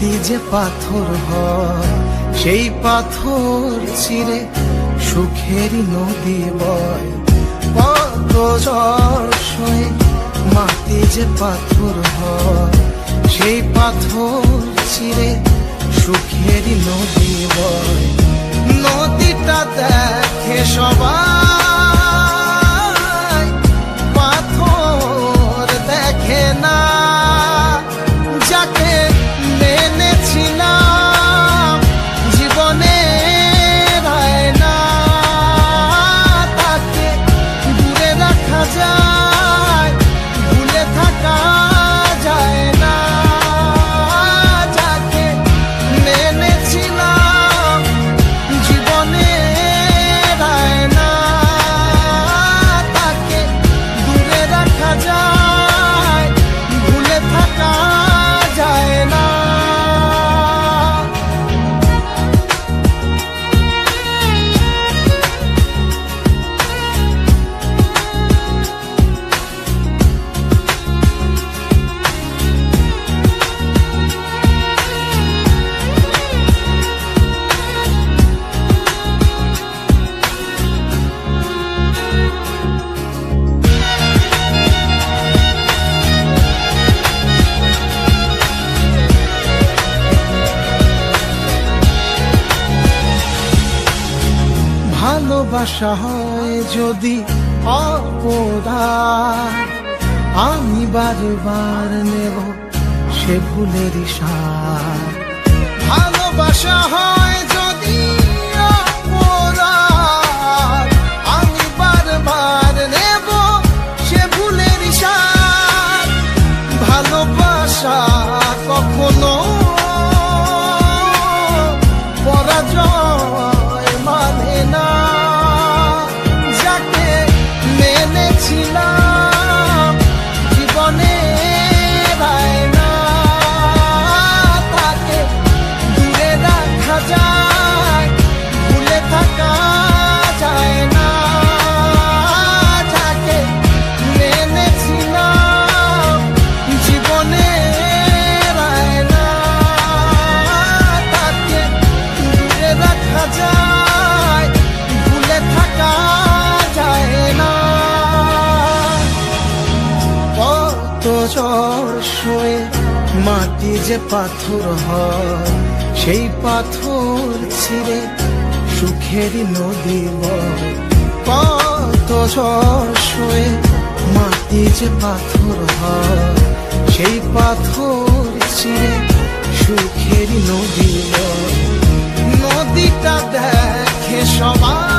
যে পাথর হয়, সেই পাথর চিরে সুখেরই নদী বয়। কত সয়ে মাটি যে পাথর হয়, সেই পাথর চিরে সুখেরই নদী বয়। নদীটা দেখে ভালোবাসা হয় যদি অপদা আমি বারবার নেব সে ভুলের সার। ভালোবাসা হয় সয়ে মাটি যে পাথর হয়, সেই পাথর ছিঁড়ে সুখেরই নদী কত সয়ে মাটি যে পাথর হয়, সেই পাথর ছিঁড়ে সুখেরই নদী নদীটা দেখে সবাই